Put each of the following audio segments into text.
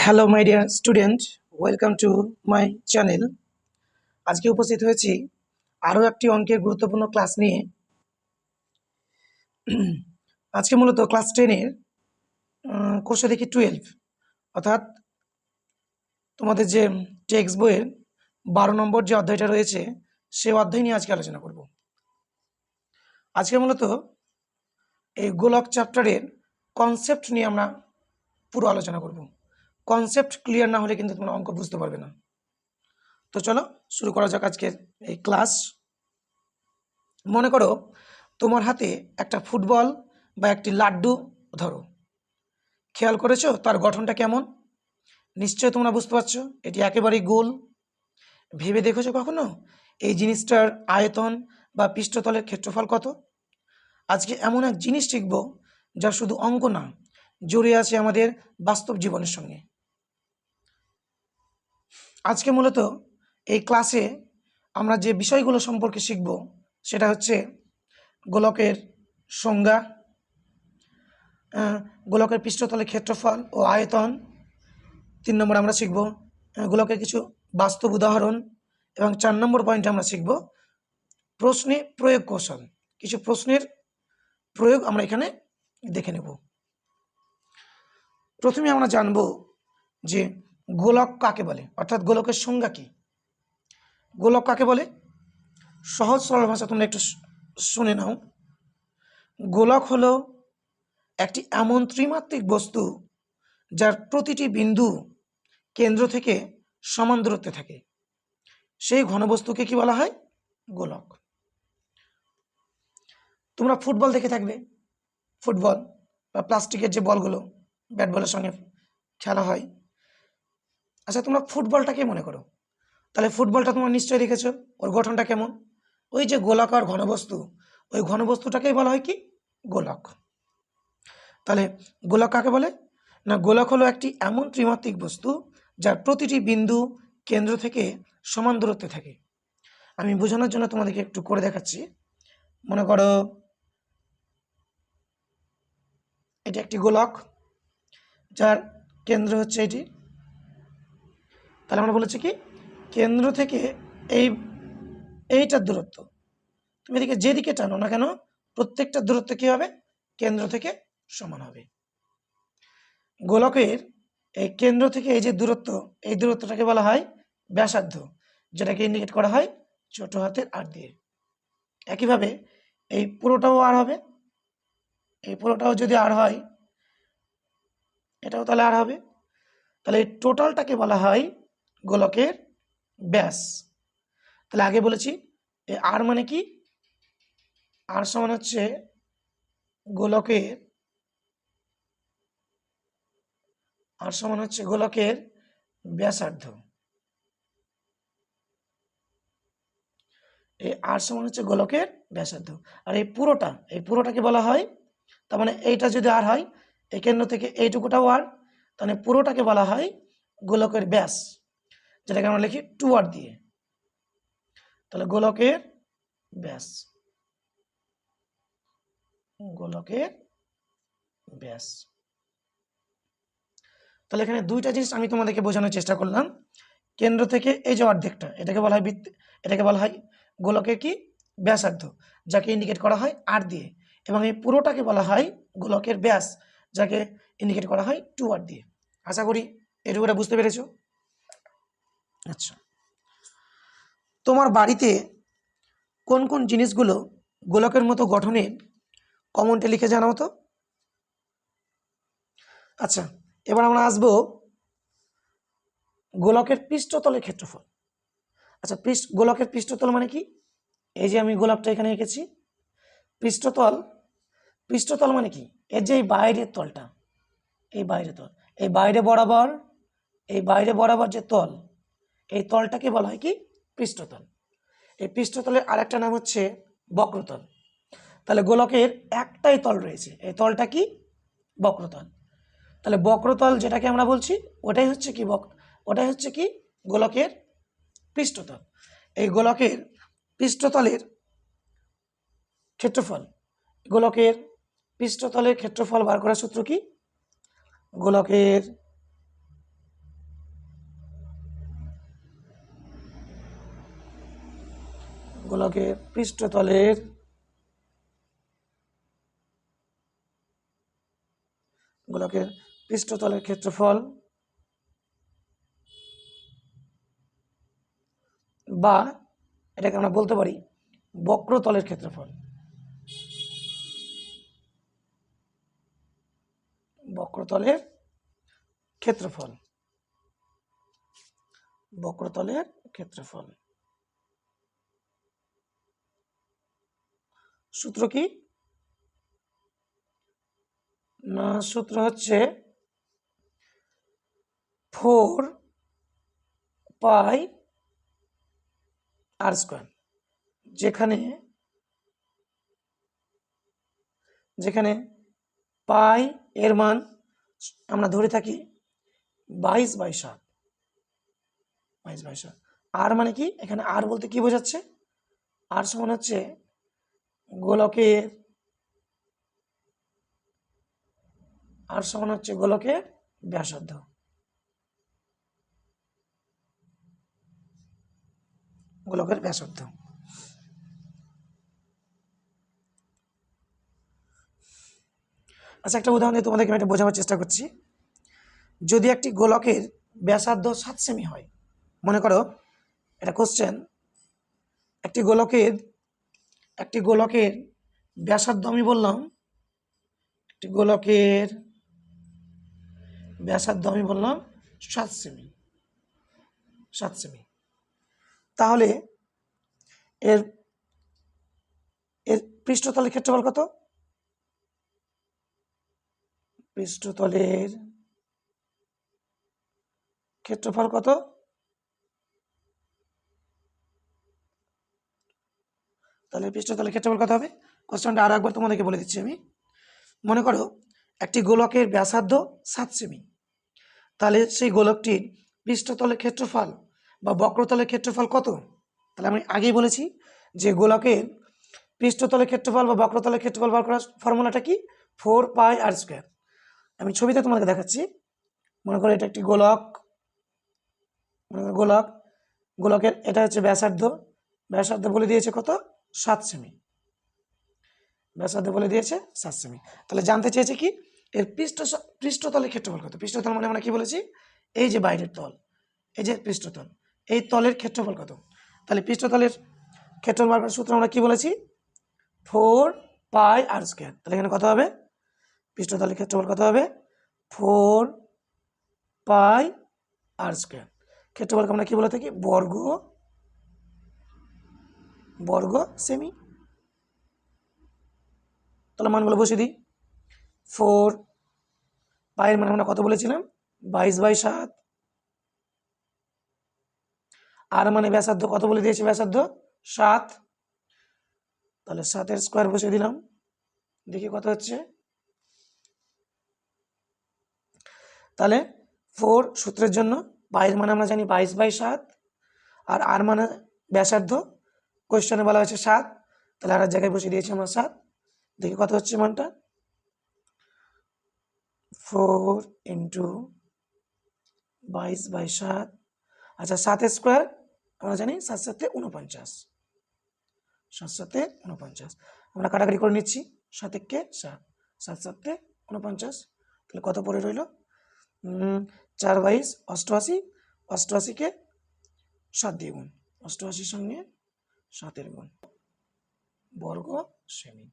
Hello my dear student welcome to my channel আজকে উপস্থিত হয়েছি আরও একটি অঙ্কের গুরুত্বপূর্ণ ক্লাস নিয়ে। আজকে মূলত ক্লাস টেনের কোর্সে দেখি টুয়েলভ অর্থাৎ তোমাদের যে টেক্সট বইয়ের বারো নম্বর যে অধ্যায়টা রয়েছে, সে অধ্যায় নিয়ে আজকে আলোচনা করব। আজকে মূলত এই গোলক চ্যাপ্টারের কনসেপ্ট নিয়ে আমরা পুরো আলোচনা করব। কনসেপ্ট ক্লিয়ার না হলে কিন্তু তোমরা অঙ্ক বুঝতে পারবে না। তো চলো, শুরু করা যাক আজকের এই ক্লাস মনে করো, তোমার হাতে একটা ফুটবল বা একটি লাড্ডু ধরো। খেয়াল করেছ? তার গঠনটা কেমন? নিশ্চয় তোমরা বুঝতে পারছ, এটি একেবারেই গোল। ভেবে দেখেছ কখনো? এই জিনিসটার আয়তন বা পৃষ্ঠতলের ক্ষেত্রফল কত? আজকে এমন এক জিনিস শিখব যা শুধু অঙ্ক না, জড়িয়ে আছে আমাদের বাস্তব জীবনের সঙ্গে। আজকে মূলত এই ক্লাসে আমরা যে বিষয়গুলো সম্পর্কে শিখব, সেটা হচ্ছে গোলকের সংজ্ঞা গোলকের পৃষ্ঠতলের ক্ষেত্রফল ও আয়তন। তিন নম্বর আমরা শিখব গোলকের কিছু বাস্তব উদাহরণ এবং চার নম্বর পয়েন্টে আমরা শিখব প্রশ্নে প্রয়োগ কৌশল। কিছু প্রশ্নের প্রয়োগ আমরা এখানে দেখে নেব। প্রথমে আমরা জানব যে গোলক কাকে বলে? অর্থাৎ গোলকের সংজ্ঞা কি? গোলক কাকে বলে? সহজ সরল ভাষা, তোমরা একটু শুনে নাও। গোলক হলো একটি এমন ত্রিমাত্রিক বস্তু যার প্রতিটি বিন্দু কেন্দ্র থেকে সমান দূরত্বে থাকে। সেই ঘনবস্তুকে কি বলা হয়? গোলক। তোমরা ফুটবল দেখে থাকবে। ফুটবল বা প্লাস্টিকের যে বলগুলো, ব্যাট বলের সঙ্গে খেলা হয়। আচ্ছা তোমরা ফুটবলটাকে মনে করো? তাহলে ফুটবলটা তোমরা নিশ্চয়ই দেখেছ। ওর গঠনটা কেমন? ওই যে গোলাকার ঘনবস্তু, ওই ঘনবস্তুটাকেই বলা হয় কি? গোলক। তাহলে গোলক কাকে বলে? না, গোলক হলো একটি এমন ত্রিমাত্রিক বস্তু যার প্রতিটি বিন্দু কেন্দ্র থেকে সমান দূরত্বে থাকে। আমি বোঝানোর জন্য তোমাদেরকে একটু করে দেখাচ্ছি। মনে করো, এটি একটি গোলক, যার কেন্দ্র হচ্ছে এটি। তাহলে আমরা বলেছি কি? কেন্দ্র থেকে এই এইটার দূরত্ব। তুমি এদিকে যেদিকে টানো না কেন, প্রত্যেকটা দূরত্ব কী হবে? কেন্দ্র থেকে সমান হবে। গোলকের এই কেন্দ্র থেকে এই যে দূরত্ব, এই দূরত্বটাকে বলা হয় ব্যাসার্ধ, যেটাকে ইন্ডিকেট করা হয় ছোট হাতের আর দিয়ে। একইভাবে এই পুরোটাও আর হবে। এই পুরোটাও যদি আর হয়, এটাও তাহলে আর হবে। তাহলে এই টোটালটাকে বলা হয় গোলকের ব্যাস। তাহলে আগে বলেছি আর মানে কি? আর সমান হচ্ছে গোলকের, আর সমান হচ্ছে গোলকের ব্যাসার্ধ। এই আর সমান হচ্ছে গোলকের ব্যাসার্ধ। আর এই পুরোটা, এই পুরোটাকে বলা হয়, তার মানে এইটা যদি আর হয় এই কেন্দ্র থেকে এইটুকুটাও আর, তাহলে পুরোটাকে বলা হয় গোলকের ব্যাস। যেটাকে আমরা লিখি টু আর দিয়ে। তাহলে গোলকের, ব্যাস। গোলকের, ব্যাস। তাহলে এখানে দুইটা জিনিস আমি তোমাদেরকে বোঝানোর চেষ্টা করলাম। কেন্দ্র থেকে এই যে অর্ধেকটা, এটাকে বলা হয় বৃত্ত, এটাকে বলা হয় গোলকের কি? ব্যাসার্ধ, যাকে ইন্ডিকেট করা হয় আর দিয়ে। এবং এই পুরোটাকে বলা হয় গোলকের ব্যাস, যাকে ইন্ডিকেট করা হয় টু আর দিয়ে। আশা করি এটুকুটা বুঝতে পেরেছ? আচ্ছা। তোমার বাড়িতে কোন কোন জিনিসগুলো গোলকের মতো গঠনে কমনটে লিখে জানাও তো? আচ্ছা এবার আমরা আসব গোলকের পৃষ্ঠতলের ক্ষেত্রফল। আচ্ছা পৃষ্ঠ গোলকের পৃষ্ঠতল মানে কি? এই যে আমি গোলাপটা এখানে এঁকেছি। পৃষ্ঠতল পৃষ্ঠতল মানে কি? এর যে এই বাইরের তলটা, এই বাইরের তল, এই বাইরে বরাবর এই বাইরে বরাবর যে তল এই তলটাকে বলা হয় কি? পৃষ্ঠতল। এই পৃষ্ঠতলের আরেকটা নাম হচ্ছে বক্রতল। তাহলে গোলকের একটাই তল রয়েছে। এই তলটা কি? বক্রতল। তাহলে বক্রতল যেটাকে আমরা বলছি, ওটাই হচ্ছে কি বক ওটাই হচ্ছে কি? গোলকের পৃষ্ঠতল। এই গোলকের পৃষ্ঠতলের ক্ষেত্রফল, গোলকের পৃষ্ঠতলের ক্ষেত্রফল বার করার সূত্র কি? গোলকের গোলকের পৃষ্ঠতলের গোলকের পৃষ্ঠতলের ক্ষেত্রফল বা এটাকে আমরা বলতে পারি বক্রতলের ক্ষেত্রফল। বক্রতলের ক্ষেত্রফল। বক্রতলের ক্ষেত্রফল। সূত্র কি? না, সূত্র হচ্ছে ফোর পাই আর স্কোয়ার, যেখানে যেখানে পাই এর মান আমরা ধরে থাকি বাইশ বাই সাত, বাইশ বাই সাত। আর মানে কি? এখানে আর বলতে কি বোঝাচ্ছে? আর সমান হচ্ছে গোলকের আর সমান হচ্ছে গোলকের ব্যাসার্ধ। গোলকের ব্যাসার্ধ। আচ্ছা একটা উদাহরণ দিয়ে তোমাদেরকে আমি বোঝাবার চেষ্টা করছি। যদি একটি গোলকের ব্যাসার্ধ সাত সেমি হয়, মনে করো, এটা কোশ্চেন একটি গোলকের একটি গোলকের ব্যাসার্ধ আমি বললাম, একটি গোলকের ব্যাসার্ধ আমি বললাম সাত সেমি সাত সেমি। তাহলে এর এর পৃষ্ঠতলের ক্ষেত্রফল কত? পৃষ্ঠতলের ক্ষেত্রফল কত? তাহলে পৃষ্ঠতলের ক্ষেত্রফল কত হবে। কোশ্চেনটা আরও একবার তোমাদেরকে বলে দিচ্ছি আমি। মনে করো, একটি গোলকের ব্যাসার্ধ সাত সেমি। তাহলে সেই গোলকটির পৃষ্ঠতলের ক্ষেত্রফল বা বক্রতলের ক্ষেত্রফল কত? তাহলে আমি আগেই বলেছি যে গোলকের পৃষ্ঠতলের ক্ষেত্রফল বা বক্রতলের ক্ষেত্রফল বার করার ফর্মুলাটা কি? Four pi r square. আমি ছবিতে তোমাদেরকে দেখাচ্ছি। মনে করো এটা একটি গোলক। মনে করো গোলক। গোলকের, এটা হচ্ছে ব্যাসার্ধ। ব্যাসার্ধ বলে দিয়েছে কত? সাত সেমি ব্যাসার্ধ বলে দিয়েছে, সাত সেমি তাহলে জানতে চেয়েছে কি? এর পৃষ্ঠ পৃষ্ঠতলের ক্ষেত্রফল কত? পৃষ্ঠতল মানে আমরা কি বলেছি? এই যে বাইরের তল, এই যে পৃষ্ঠতল, এই তলের ক্ষেত্রফল কত? তাহলে পৃষ্ঠতলের ক্ষেত্রফল বার করার সূত্র আমরা কি বলেছি? Four pi r square. তাহলে এখানে কত হবে? পৃষ্ঠতলের ক্ষেত্রফল কত হবে? Four pi r square. ক্ষেত্রফলকে আমরা কি বলে থাকি? বর্গ বর্গ সেমি তাহলে মানগুলো বসে দিই। ফোর পায়ের মানে আমরা কত বলেছিলাম? বাইশ বাই সাত। আর মানে ব্যাসার্ধ কত বলে দিয়েছে ব্যাসার্ধ? সাত। তাহলে সাতের স্কোয়ার বসে দিলাম। দেখি কত হচ্ছে। তাহলে ফোর সূত্রের জন্য বাইশ মানে আমরা জানি বাইশ বাই সাত। আর আর মানে ব্যাসার্ধ কোয়েশ্চনে বলা হয়েছে সাত, তাহলে আর এক জায়গায় বসে দিয়েছি আমরা সাত। দেখি কত হচ্ছে মানটা? ফোর ইন্টু বাইশ বাই সাত। আচ্ছা সাতের স্কোয়ার, আমরা জানি সাত সাথে উনপঞ্চাশ। সাত সাথে উনপঞ্চাশ। আমরা কাটাকাটি করে নিচ্ছি, সাত কে সাত। সাত সাতে উনপঞ্চাশ, তাহলে কত পড়ে রইল? চার বাইশ, অষ্টআশি, অষ্টআশিকে সাত দিয়ে গুণ। অষ্টআশির সঙ্গে সাতের গুণ বর্গ সেমি।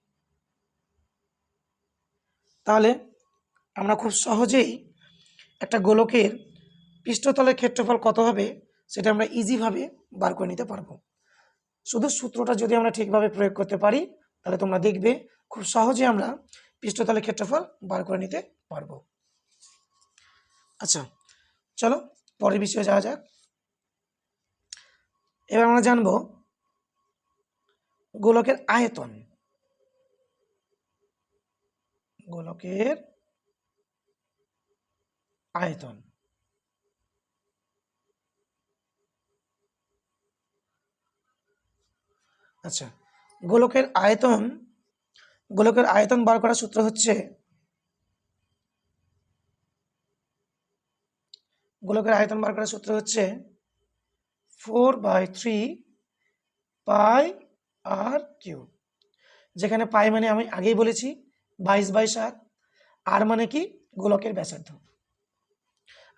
তাহলে আমরা খুব সহজেই একটা গোলকের পৃষ্ঠতলের ক্ষেত্রফল কত হবে সেটা আমরা ইজিভাবে বার করে নিতে পারব। শুধু সূত্রটা যদি আমরা ঠিকভাবে প্রয়োগ করতে পারি, তাহলে তোমরা দেখবে খুব সহজে আমরা পৃষ্ঠতলের ক্ষেত্রফল বার করে নিতে পারব। আচ্ছা চলো পরের বিষয়ে যাওয়া যাক। এবার আমরা জানব গোলকের আয়তন। গোলকের আয়তন। আচ্ছা গোলকের আয়তন গোলকের আয়তন বার করার সূত্র হচ্ছে, গোলকের আয়তন বার করার সূত্র হচ্ছে four by three pi r cube. যেখানে পাই মানে আমি আগেই বলেছি, বাইশ বাই সাত। আর মানে কি? গোলকের ব্যাসার্ধ।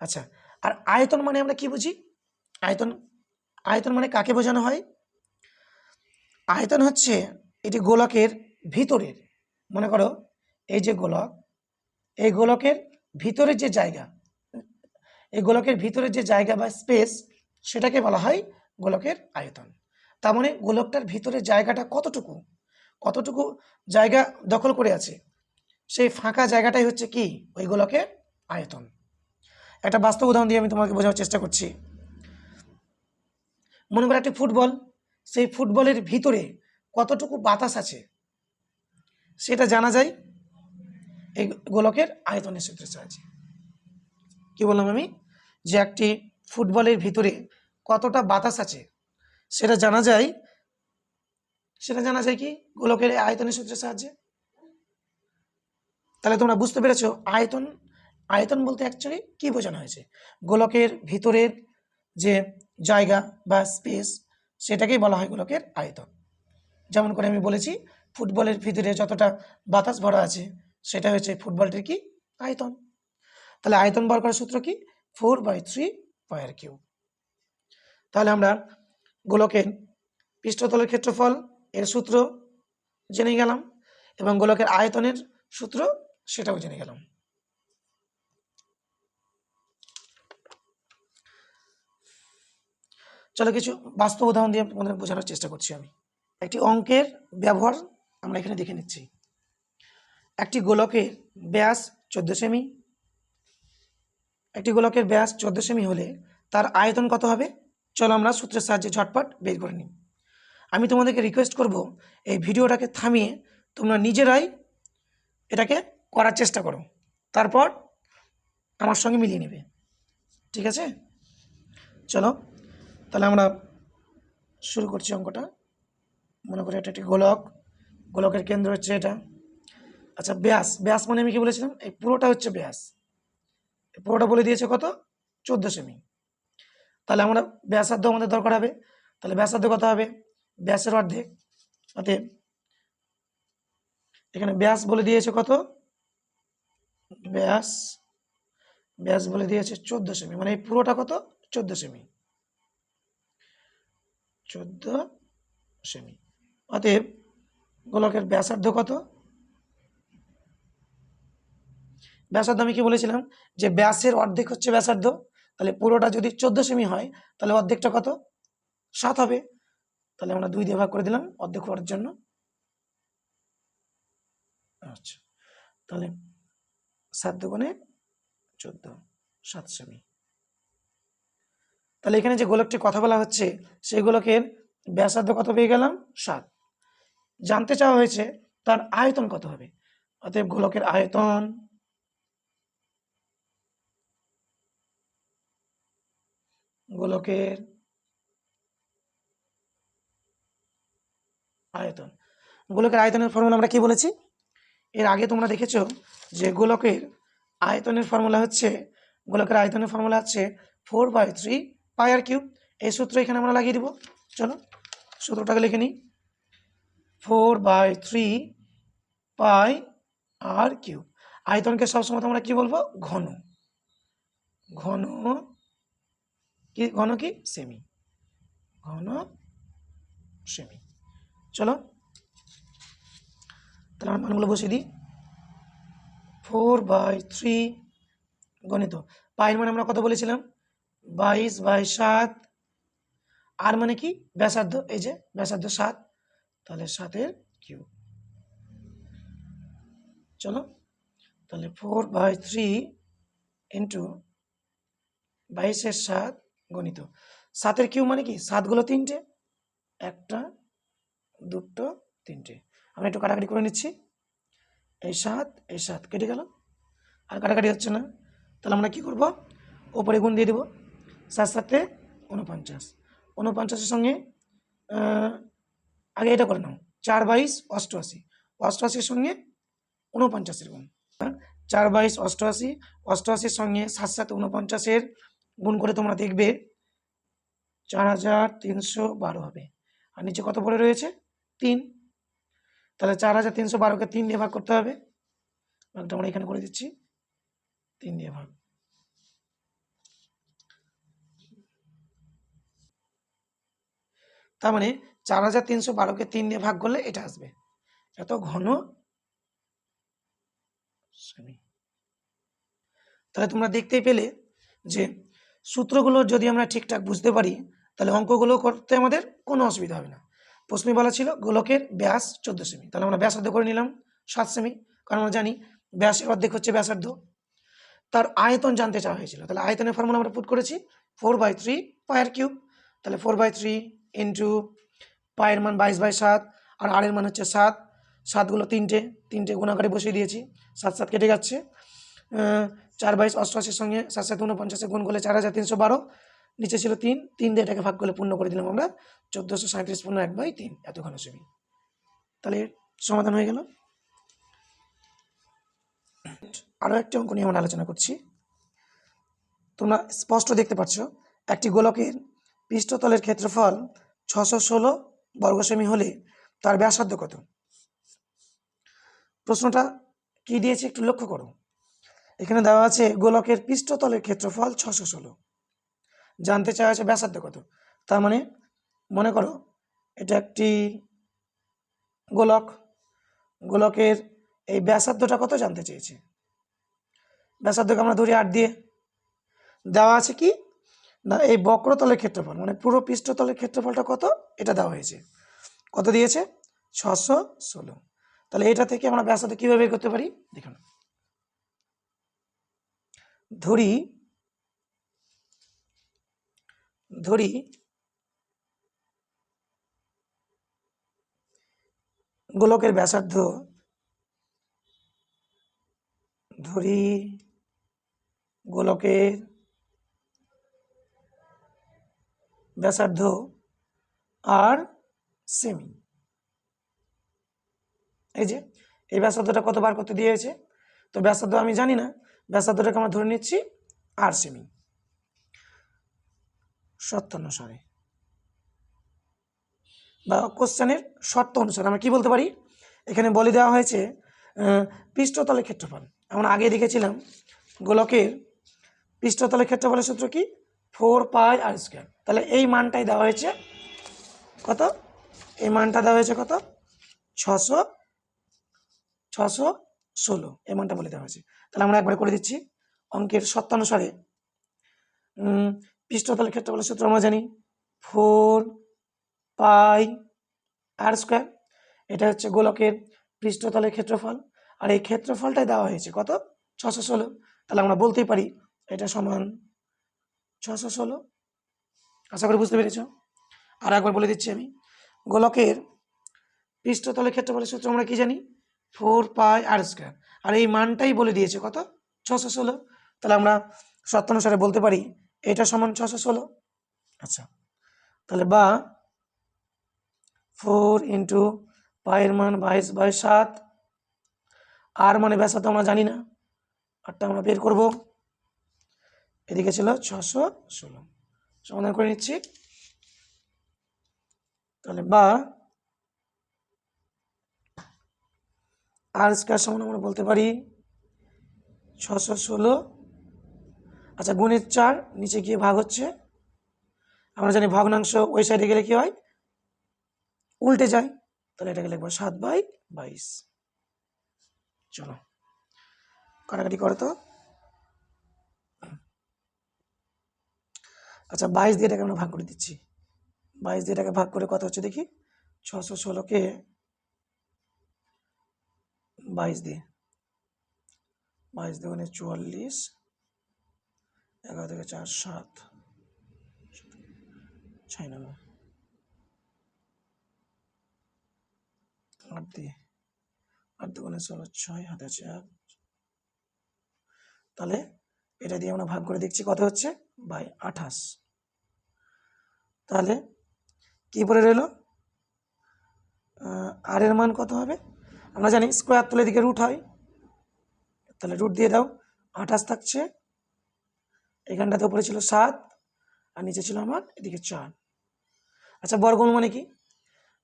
আচ্ছা আর আয়তন মানে আমরা কি বুঝি? আয়তন আয়তন মানে কাকে বোঝানো হয়? আয়তন হচ্ছে এটি গোলকের ভিতরের, মনে করো, এই যে গোলক, এই গোলকের ভিতরের যে জায়গা, এই গোলকের ভিতরের যে জায়গা বা স্পেস, সেটাকে বলা হয় গোলকের আয়তন। তার মানে গোলকটার ভিতরে জায়গাটা কতটুকু? কতটুকু জায়গা দখল করে আছে? সেই ফাঁকা জায়গাটাই হচ্ছে কি? ওই গোলকের আয়তন। একটা বাস্তব উদাহরণ দিয়ে আমি তোমাকে বোঝানোর চেষ্টা করছি। মনে করো একটি ফুটবল, সেই ফুটবলের ভিতরে কতটুকু বাতাস আছে? সেটা জানা যায় এই গোলকের আয়তনের সূত্রের সাহায্যে কি বললাম আমি? যে একটি ফুটবলের ভিতরে কতটা বাতাস আছে? সেটা জানা যায়, সেটা জানা যায় কি? গোলকের আয়তনের সূত্রের সাহায্যে। তাহলে তোমরা বুঝতে পেরেছ, আয়তন আয়তন বলতে অ্যাকচুয়ালি কি বোঝানো হয়েছে? গোলকের ভিতরের যে জায়গা বা স্পেস সেটাকেই বলা হয় গোলকের আয়তন। যেমন করে আমি বলেছি, ফুটবলের ভিতরে যতটা বাতাস ভরা আছে, সেটা হচ্ছে ফুটবলটির কি? আয়তন। তাহলে আয়তন বার করার সূত্র কি? Four by three pi r cube তাহলে আমরা গোলকের পৃষ্ঠতলের ক্ষেত্রফল এর সূত্র জেনে গেলাম এবং গোলকের আয়তনের সূত্র সেটাও জেনে গেলাম। চলো কিছু বাস্তব উদাহরণ দিয়ে তোমাদের বোঝানোর চেষ্টা করছি আমি। একটি অঙ্কের ব্যবহার আমরা এখানে দেখে নিচ্ছি। একটি গোলকের ব্যাস চোদ্দ সেমি, একটি গোলকের ব্যাস চোদ্দ সেমি হলে তার আয়তন কত হবে? চলো আমরা সূত্রের সাহায্যে ঝটপট বের করে নিই। আমি তোমাদেরকে রিকোয়েস্ট করব, এই ভিডিওটাকে থামিয়ে তোমরা নিজেরাই এটাকে করার চেষ্টা করো। তারপর আমার সঙ্গে মিলিয়ে নেবে। ঠিক আছে? চলো, তাহলে আমরা শুরু করছি অঙ্কটা। মনে করি এটা একটি গোলক। গোলকের কেন্দ্র হচ্ছে এটা। আচ্ছা ব্যাস। ব্যাস মানে আমি কি বলেছিলাম? এই পুরোটা হচ্ছে ব্যাস। পুরোটা বলে দিয়েছে কত? চোদ্দ সেমি। তাহলে আমরা ব্যাসার্ধ আমাদের দরকার হবে। তাহলে ব্যাসার্ধ কত হবে? ব্যাসের অর্ধেক। অতএব এখানে ব্যাস বলে দিয়েছে কত? ব্যাস ব্যাস বলে দিয়েছে চোদ্দ সেমি। মানে এই পুরোটা কত? চোদ্দ সেমি। চোদ্দ সেমি। অতএব গোলকের ব্যাসার্ধ কত? ব্যাসার্ধ আমি কি বলেছিলাম? যে ব্যাসের অর্ধেক হচ্ছে ব্যাসার্ধ। তাহলে পুরোটা যদি চোদ্দ সেমি হয়, তাহলে অর্ধেকটা কত? সাত হবে। তাহলে আমরা দুই দিয়ে ভাগ করে দিলাম অর্ধেক হওয়ার জন্য। আচ্ছা তাহলে সাত দুগুণে চোদ্দ, সাত সেমি। তাহলে এখানে যে গোলকটি কথা বলা হচ্ছে সেই গোলকের ব্যাসার্ধ কত পেয়ে গেলাম? সাত। জানতে চাওয়া হয়েছে, তার আয়তন কত হবে? অতএব গোলকের আয়তন গোলকের আয়তন। গোলকের আয়তনের ফর্মুলা আমরা কি বলেছি? এর আগে তোমরা দেখেছ যে গোলকের আয়তনের ফর্মুলা হচ্ছে, গোলকের আয়তনের ফর্মুলা হচ্ছে four by three pi r cube এই সূত্র এখানে আমরা লাগিয়ে দিব। চলো, সূত্রটাকে লিখে নিই। Four by three pi r cube আয়তনকে সবসময় আমরা কি বলব? ঘন। ঘন কি, ঘন কি? সেমি। ঘন, সেমি। চলো। তাহলে আমরা মানগুলো বসিয়ে দিই। ফোর বাই থ্রি, গণিত। পায়ের মানে আমরা কত বলেছিলাম? বাইশ বাই সাত। আর মানে কি? ব্যাসার্ধ। এই যে, ব্যাসার্ধ সাত। তাহলে সাতের কিউ চলো। তাহলে ফোর বাই থ্রি ইন্টু বাইশের সাত গণিত। সাতের কিউ মানে কি? সাতগুলো তিনটে, একটা, দুটো, তিনটে। আমরা একটু কাটাকাটি করে নিচ্ছি। এই সাত এই সাত, কেটে গেল। আর কাটাকাটি হচ্ছে না। তাহলে আমরা কি করব? ওপরে গুণ দিয়ে দেবো। সাত সাতে উনপঞ্চাশ। উনপঞ্চাশের সঙ্গে আগে এটা করে নাও। চার বাইশ, অষ্টআশি। অষ্টআশির সঙ্গে উনপঞ্চাশের গুণ? চার বাইশ, অষ্টআশি। অষ্টআশির সঙ্গে সাত সাত উনপঞ্চাশের গুণ করে তোমরা দেখবে, চার হাজার তিনশো বারো হবে। আর নিচে কত পড়ে রয়েছে? তিন। তাহলে চার হাজার তিনশো বারোকে তিন দিয়ে ভাগ করতে হবে। ভাগটা আমরা এখানে করে দিচ্ছি, তিন দিয়ে ভাগ। তার মানে চার হাজার তিনশো বারোকে তিন দিয়ে ভাগ করলে এটা আসবে। এত ঘন? তাহলে তোমরা দেখতেই পেলে যে সূত্রগুলো যদি আমরা ঠিকঠাক বুঝতে পারি, তাহলে অঙ্কগুলো করতে আমাদের কোনো অসুবিধা হবে না। প্রশ্নে বলা ছিল গোলকের ব্যাস চোদ্দ সেমি। তাহলে আমরা ব্যাসার্ধ করে নিলাম, সাত সেমি। কারণ আমরা জানি ব্যাসের অর্ধেক হচ্ছে ব্যাসার্ধ। তার আয়তন জানতে চাওয়া হয়েছিল। তাহলে আয়তনের ফর্মুলা আমরা পুট করেছি four by three pi r cube তাহলে ফোর বাই থ্রি ইন্টু পায়ের মান বাইশ বাই সাত, আর এর মান হচ্ছে সাত। সাতগুলো তিনটে তিনটে গুণাকারে বসিয়ে দিয়েছি। সাত সাত কেটে যাচ্ছে চার বাইশ অষ্টআশির সঙ্গে সাত সাত উনপঞ্চাশে গুণ করলে চার হাজার তিনশো বারো। নিচে ছিল তিন তিন দিয়ে এটাকে ভাগ করলে পূর্ণ করে দিলাম আমরা। চোদ্দোশো সাঁত্রিশ পূর্ণ এক বাই তিন, এত ঘন সেমি তাহলে সমাধান হয়ে গেল। আরও একটি অঙ্ক নিয়ে আমরা আলোচনা করছি। তোমরা স্পষ্ট দেখতে পাচ্ছ, একটি গোলকের পৃষ্ঠতলের ক্ষেত্রফল ছশো ষোলো বর্গ সেমি হলে তার ব্যাসার্ধ কত? প্রশ্নটা কি দিয়েছে একটু লক্ষ্য করো। এখানে দেওয়া আছে, গোলকের পৃষ্ঠতলের ক্ষেত্রফল ছশো ষোলো। জানতে চাওয়া আছে ব্যাসার্ধ কত? তার মানে মনে করো, এটা একটি গোলক। গোলকের এই ব্যাসার্ধটা কত জানতে চেয়েছে? ব্যাসার্ধকে আমরা ধরি আট দিয়ে। দেওয়া আছে কি? না, এই বক্রতলের ক্ষেত্রফল মানে পুরো পৃষ্ঠতলের ক্ষেত্রফলটা কত? এটা দেওয়া হয়েছে। কত দিয়েছে? ছশো ষোলো। তাহলে এটা থেকে আমরা ব্যাসার্ধ কীভাবে করতে পারি? দেখুন। ধরি ধরি, গোলকের ব্যাসার্ধ ধরি, গোলকের ব্যাসার্ধ আর সেমি। এই যে, এই ব্যাসার্ধটা কতবার করতে দিয়েছে? তো ব্যাসার্ধ আমি জানি না ব্যাসার্ধটাকে আমরা ধরে নিচ্ছি আর সেমি শর্ত অনুসারে বা কোশ্চেনের শর্ত অনুসারে আমরা কি বলতে পারি? এখানে বলে দেওয়া হয়েছে পৃষ্ঠতলের ক্ষেত্রফল। আমরা আগে দেখেছিলাম, গোলকের পৃষ্ঠতলের ক্ষেত্রফলের সূত্র কি? Four pi r square. তাহলে এই মানটাই দেওয়া হয়েছে কত? এই মানটা দেওয়া হয়েছে কত? ছশো ছশো ষোলো। এই মানটা বলে দেওয়া হয়েছে। তাহলে আমরা একবার করে দিচ্ছি। অঙ্কের সত্যানুসারে উম, পৃষ্ঠতলের ক্ষেত্রফলের সূত্র আমরা জানি ফোর পাই আর স্কোয়ার। এটা হচ্ছে গোলকের পৃষ্ঠতলের ক্ষেত্রফল। আর এই ক্ষেত্রফলটাই দেওয়া হয়েছে কত? ছশো ষোলো। তাহলে আমরা বলতেই পারি এটা সমান ছশো ষোলো। আশা করি বুঝতে পেরেছ? আর একবার বলে দিচ্ছি আমি। গোলকের পৃষ্ঠতলের ক্ষেত্রফলের সূত্র আমরা কি জানি? Four pi r square. আর এই মানটাই বলে দিয়েছে, কত? ছশো ষোলো। তাহলে আমরা সত্যানুসারে বলতে পারি, এটা সমান ছশো ষোলো। আচ্ছা তাহলে বা ফোর ইন্টু পায়ের মান বাইশ বাই সাত। আর মানে ব্যাসার্ধ আমরা জানি না। আটটা আমরা বের করব। এদিকে ছিল ছশো ষোলো। সমাধান করে নিচ্ছি। তাহলে বা আর স্কোয়ার সমান আমরা বলতে পারি ছশো ষোলো। আচ্ছা গুণের চার, নিচে গিয়ে ভাগ হচ্ছে। আমরা জানি ভগ্নাংশ ওই সাইডে গেলে কি হয়? উল্টে যায়। তাহলে এটাকে লিখব সাত বাই বাইশ। চলো, কাটাকাটি করো তো। আচ্ছা বাইশ দিয়ে এটাকে আমরা ভাগ করে দিচ্ছি। বাইশ দিয়ে এটাকে ভাগ করে কত হচ্ছে দেখি? ছশো ষোলোকে বাইশ দিয়ে বাইশ দিয়ে চুয়াল্লিশ, এগারো থেকে চার, সাত, ছয় নম্বর আট দিয়ে, আট দুগুণে ষোলো, ছয়, হাতে আছে এক। তাহলে এটা দিয়ে আমরা ভাগ করে দেখছি কত হচ্ছে? বাই আঠাশ। তাহলে কি পরে রইল? আর এর মান কত হবে? আমরা জানি স্কোয়ার তুলে দিকে রুট হয়। তাহলে রুট দিয়ে দাও আঠাশ থাকছে। এখানটাতে উপরে ছিল সাত, আর নিচে ছিল আমার এদিকে চার। আচ্ছা বর্গমূল মানে কি?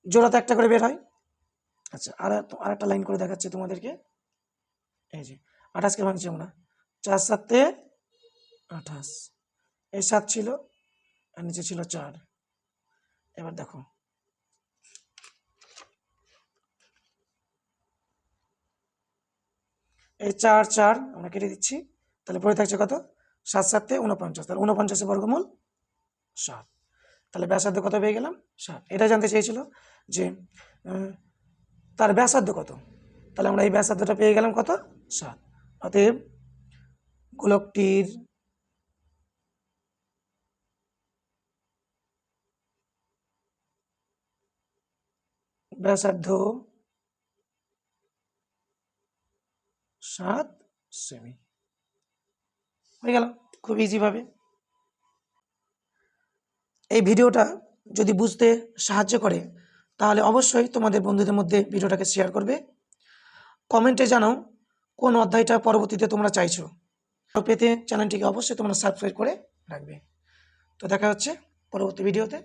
জোড়াতে একটা করে বের হয়। আচ্ছা আর আর একটা লাইন করে দেখাচ্ছে তোমাদেরকে। এই যে আঠাশকে ভাঙছি আমরা। চার সাতে আঠাশ এই সাত ছিল, আর নিচে ছিল চার। এবার দেখো। এই চার চার আমরা কেটে দিচ্ছি। তাহলে পড়ে থাকছে কত? সাত, সাতে উনপঞ্চাশ তাহলে উনপঞ্চাশের বর্গমূল সাত। তাহলে ব্যাসার্ধ কত পেয়ে গেলাম? সাত। এটা জানতে চেয়েছিল যে তার ব্যাসার্ধ কত? তাহলে আমরা এই ব্যাসার্ধটা পেয়ে গেলাম কত? সাত। অতএব গোলকটির ব্যাসার্ধ সাত সেমি হয়ে গেল, খুব ইজিভাবে এই ভিডিওটা যদি বুঝতে সাহায্য করে, তাহলে অবশ্যই তোমাদের বন্ধুদের মধ্যে ভিডিওটাকে শেয়ার করবে। কমেন্টে জানাও কোন অধ্যায়টা পরবর্তীতে তোমরা চাইছো। পেতে চ্যানেলটিকে অবশ্যই তোমরা সাবস্ক্রাইব করে রাখবে। তো দেখা হচ্ছে পরবর্তী ভিডিওতে